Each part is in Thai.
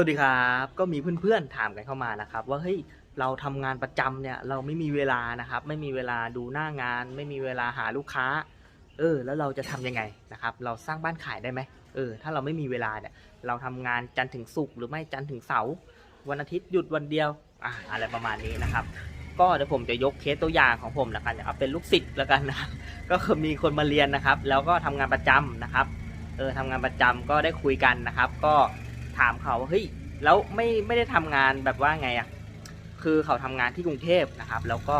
สวัสดีครับ ก็มีเพื่อนๆถามกันเข้ามานะครับ ว่าเฮ้ยเราทำงานประจำเนี่ยเราไม่มีเวลานะครับ ไม่มีเวลาดูหน้างาน ไม่มีเวลาหาลูกค้า เออ แล้วเราจะทำยังไงนะครับ เราสร้างบ้านขายได้ไหมเออ ถ้าเราไม่มีเวลาเนี่ย เราทำงานจันทร์ถึงศุกร์หรือไม่จันทร์ถึงเสาร์วันอาทิตย์หยุดวันเดียวอะอะไรประมาณนี้นะครับ ก็เดี๋ยวผมจะยกเคสตัวอย่างของผมล้วกันเอาเป็นลูกศิษย์แล้วกันนะก็คือมีคนมาเรียนนะครับ แล้วก็ทำงานประจำนะครับเออทำงานประจำก็ได้คุยกันนะครับ ก็ ถามเขาว่าเฮ้ยแล้วไม่ไม่ได้ทำงานแบบว่าไงอะ่ะคือเขาทำงานที่กรุงเทพนะครับ แล้วก็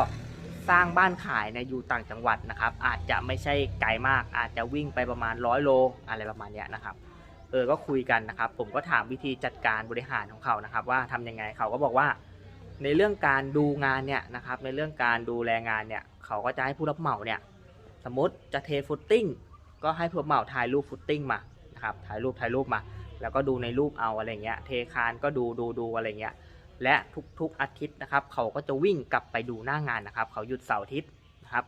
สร้างบ้านขายในอยู่ต่างจังหวัดนะครับ อาจจะไม่ใช่ไกลมาก อาจจะวิ่งไปประมาณร้อยโลอะไรประมาณเนี้ยนะครับเออก็คุยกันนะครับ ผมก็ถามวิธีจัดการบริหารของเขานะครับ ว่าทำยังไงเขาก็บอกว่า ในเรื่องการดูงานเนี่ยนะครับ ในเรื่องการดูแลงานเนี่ยเขาก็จะให้ผู้รับเหมาเนี่ยสมมติจะเทฟุตติ้งก็ให้ผู้รับเหมาถ่ายรูปฟุตติ้งมานะครับถ่ายรูปถ่ายรูปมา แล้วก็ดูในรูปเอาอะไรเงี้ย เทคานก็ดูดูดูอะไรเงี้ย และทุกๆอาทิตย์นะครับ เขาก็จะวิ่งกลับไปดูหน้างานนะครับ เขาหยุดเสาร์อาทิตย์นะครับ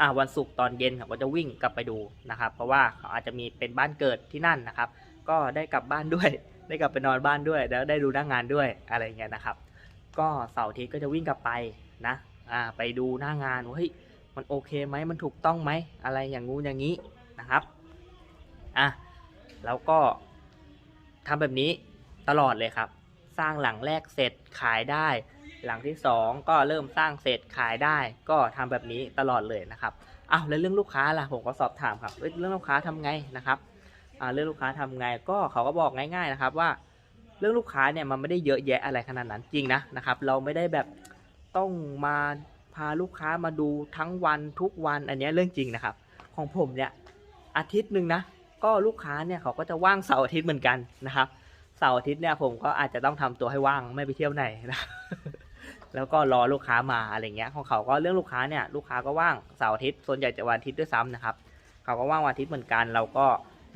อ่าวันศุกร์ตอนเย็นเขาก็จะวิ่งกลับไปดูนะครับ เพราะว่าเขาอาจจะมีเป็นบ้านเกิดที่นั่นนะครับ ก็ได้กลับบ้านด้วย ได้กลับไปนอนบ้านด้วย แล้วได้ดูหน้างานด้วยอะไรเงี้ยนะครับ ก็เสาร์อาทิตย์ก็จะวิ่งกลับไปนะอ่าไปดูหน้างานว่าเฮ้ยมันโอเคไหมมันถูกต้องไหมอะไรอย่างงู้นอย่างนี้นะครับอะแล้วก็ ทำแบบนี้ตลอดเลยครับ สร้างหลังแรกเสร็จขายได้ หลังที่สองก็เริ่มสร้างเสร็จขายได้ ก็ทำแบบนี้ตลอดเลยนะครับอ้าวแล้วเรื่องลูกค้าล่ะผมก็สอบถามครับเรื่องลูกค้าทำไงนะครับเรื่องลูกค้าทำไงก็เขาก็บอกง่ายๆนะครับว่า เรื่องลูกค้าเนี่ยมันไม่ได้เยอะแยะอะไรขนาดนั้นจริงนะนะครับ เราไม่ได้แบบต้องมาพาลูกค้ามาดูทั้งวันทุกวันอันนี้เรื่องจริงนะครับ ของผมเนี่ยอาทิตย์หนึ่งนะ ก็ลูกค้าเนี่ยเขาก็จะว่างเสาร์อาทิตย์เหมือนกันนะครับเสาร์อาทิตย์เนี่ยผมก็อาจจะต้องทำตัวให้ว่างไม่ไปเที่ยวไหนนะแล้วก็รอลูกค้ามาอะไรเงี้ยของเขาก็เรื่องลูกค้าเนี่ยลูกค้าก็ว่างเสาร์อาทิตย์ส่วนใหญ่จะวันอาทิตย์ด้วยซ้ำนะครับเขาก็ว่างวันอาทิตย์เหมือนกัน เราก็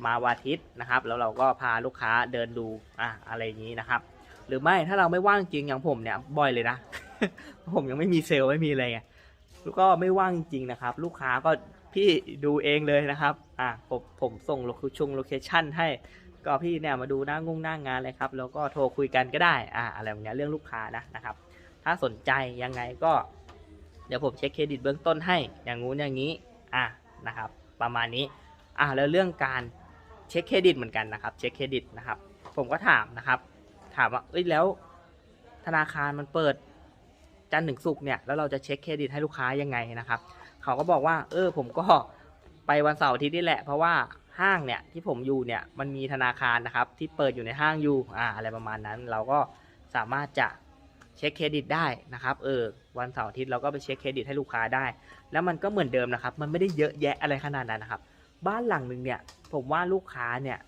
มาวันอาทิตย์นะครับ แล้วเราก็พาลูกค้าเดินดูอะอะไรอย่างนี้นะครับ หรือไม่ถ้าเราไม่ว่างจริงอย่างผมเนี่ยบ่อยเลยนะผมยังไม่มีเซลล์ไม่มีอะไรไงแล้วก็ไม่ว่างจริงนะครับ ลูกค้าก็ พี่ดูเองเลยนะครับ อะผมผมส่งโลเคชั่นโลเคชั่นให้ ก็พี่เนี่ยมาดูหน้างงหน้างานเลยครับ แล้วก็โทรคุยกันก็ได้ อะอะไรแบบเนี้ยเรื่องลูกค้านะนะครับ ถ้าสนใจยังไงก็ เดี๋ยวผมเช็คเครดิตเบื้องต้นให้ อย่างงู้นอย่างนี้ อะนะครับ ประมาณนี้ อะแล้วเรื่องการเช็คเครดิตเหมือนกันนะครับ เช็คเครดิตนะครับ ผมก็ถามนะครับ ถามว่าเอ้ยแล้วธนาคารมันเปิดจันทร์ถึงศุกร์เนี่ยแล้วเราจะเช็คเครดิตให้ลูกค้ายังไงนะครับ เขาก็บอกว่า เออ ผมก็ไปวันเสาร์อาทิตย์นี่แหละ เพราะว่าห้างเนี่ยที่ผมอยู่เนี่ยมันมีธนาคารนะครับ ที่เปิดอยู่ในห้างอยู่อ่าอะไรประมาณนั้น เราก็สามารถจะเช็คเครดิตได้นะครับ เออ วันเสาร์อาทิตย์เราก็ไปเช็คเครดิตให้ลูกค้าได้ แล้วมันก็เหมือนเดิมนะครับ มันไม่ได้เยอะแยะอะไรขนาดนั้นนะครับ บ้านหลังหนึ่งเนี่ย ผมว่าลูกค้าเนี่ย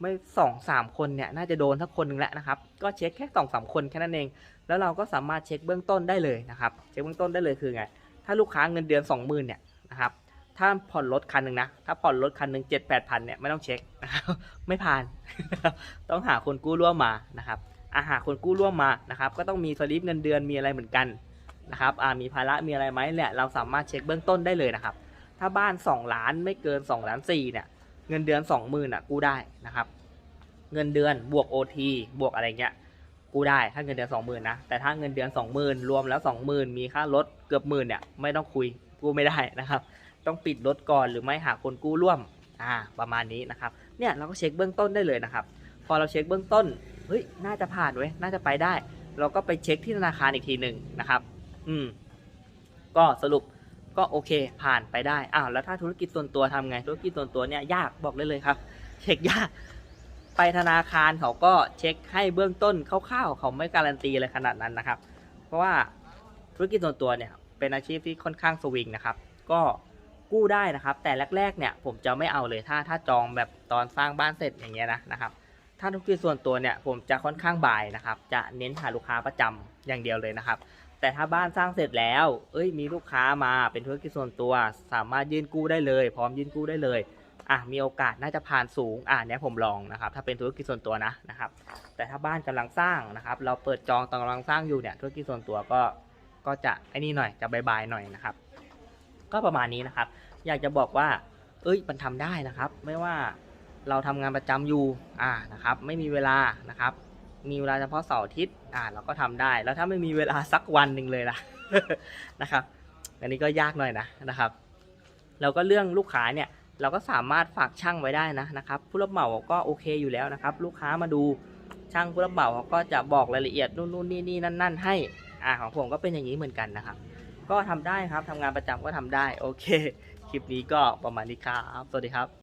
ไม่สองสามคนเนี่ยน่าจะโดนสักคนหนึ่งแล้วนะครับ ก็เช็คแค่สองสามคนแค่นั้นเอง แล้วเราก็สามารถเช็คเบื้องต้นได้เลยนะครับ เช็คเบื้องต้นได้เลยคือไง ถ้าลูกค้าเงินเดือนสองหมื่นเนี่ยนะครับถ้าผ่อนรถคันหนึ่งนะ ถ้าผ่อนรถคันหนึ่งเจ็ดแปดพันเนี่ยไม่ต้องเช็คนะครับไม่ผ่าน ต้องหาคนกู้ร่วมมานะครับอาหาคนกู้ร่วมมานะครับ ก็ต้องมีสลิปเงินเดือนมีอะไรเหมือนกันนะครับอ่ามีภาระมีอะไรไหมเนี่ยเราสามารถเช็คเบื้องต้นได้เลยนะครับ ถ้าบ้าน 2 ล้านไม่เกิน2ล้าน4เนี่ย เงินเดือน 20,000อะกู้ได้นะครับ เงินเดือนบวก OT บวกอะไรเงี้ย กู้ได้ถ้าเงินเดือน20,000นนะแต่ถ้าเงินเดือน20,000รวมแล้ว20,000มีค่ารถเกือบหมื่นเนี่ยไม่ต้องคุยกู้ไม่ได้นะครับ ต้องปิดรถก่อนหรือไม่หาคนกู้ร่วมอ่าประมาณนี้นะครับเนี่ยเราก็เช็คเบื้องต้นได้เลยนะครับ พอเราเช็คเบื้องต้นเฮ้ยน่าจะผ่านเว้ยน่าจะไปได้ เราก็ไปเช็คที่ธนาคารอีกทีหนึ่งนะครับ อืม ก็สรุปก็โอเคผ่านไปได้อ้าวแล้วถ้าธุรกิจส่วนตัวทำไง ธุรกิจส่วนตัวเนี่ยยากบอกได้เลยครับ เช็คยาก ไปธนาคารเขาก็เช็คให้เบื้องต้นคร่าวๆเขาไม่การันตีอะไรขนาดนั้นนะครับ เพราะว่าธุรกิจส่วนตัวเนี่ยเป็นอาชีพที่ค่อนข้างสวิงนะครับ ก็กู้ได้นะครับ แต่แรกๆเนี่ยผมจะไม่เอาเลยถ้าถ้าจองแบบตอนสร้างบ้านเสร็จอย่างเงี้ยนะนะครับ ถ้าธุรกิจส่วนตัวเนี่ยผมจะค่อนข้างบ่ายนะครับ จะเน้นหาลูกค้าประจำอย่างเดียวเลยนะครับ แต่ถ้าบ้านสร้างเสร็จแล้ว เอ้ยมีลูกค้ามาเป็นธุรกิจส่วนตัว สามารถยื่นกู้ได้เลย พร้อมยื่นกู้ได้เลย อะมีโอกาสน่าจะผ่านสูงอะเนี้ยผมลองนะครับ ถ้าเป็นธุรกิจส่วนตัวนะนะครับ แต่ถ้าบ้านกำลังสร้างนะครับ เราเปิดจองตอนกำลังสร้างอยู่เนี่ยธุรกิจส่วนตัวก็ก็จะไอ้นี่หน่อยจะบายๆหน่อยนะครับ ก็ประมาณนี้นะครับ อยากจะบอกว่า เอ้ยมันทำได้นะครับ ไม่ว่าเราทำงานประจำอยู่อ่านะครับ ไม่มีเวลานะครับ มีเวลาเฉพาะเสาร์อาทิตย์อ่าเราก็ทำได้ แล้วถ้าไม่มีเวลาสักวันหนึ่งเลยล่ะนะครับ อันนี้ก็ยากหน่อยนะนะครับ แล้วก็เรื่องลูกค้าเนี่ย เราก็สามารถฝากช่างไว้ได้นะนะครับ ผู้รับเหมาก็โอเคอยู่แล้วนะครับ ลูกค้ามาดูช่างผู้รับเหมาเขาก็จะบอกรายละเอียดนู่นนู่นนี่นี่นั่นนั่นให้อ่าของผมก็เป็นอย่างนี้เหมือนกันนะครับ ก็ทำได้ครับทำงานประจำก็ทำได้โอเค คลิปนี้ก็ประมาณนี้ครับ สวัสดีครับ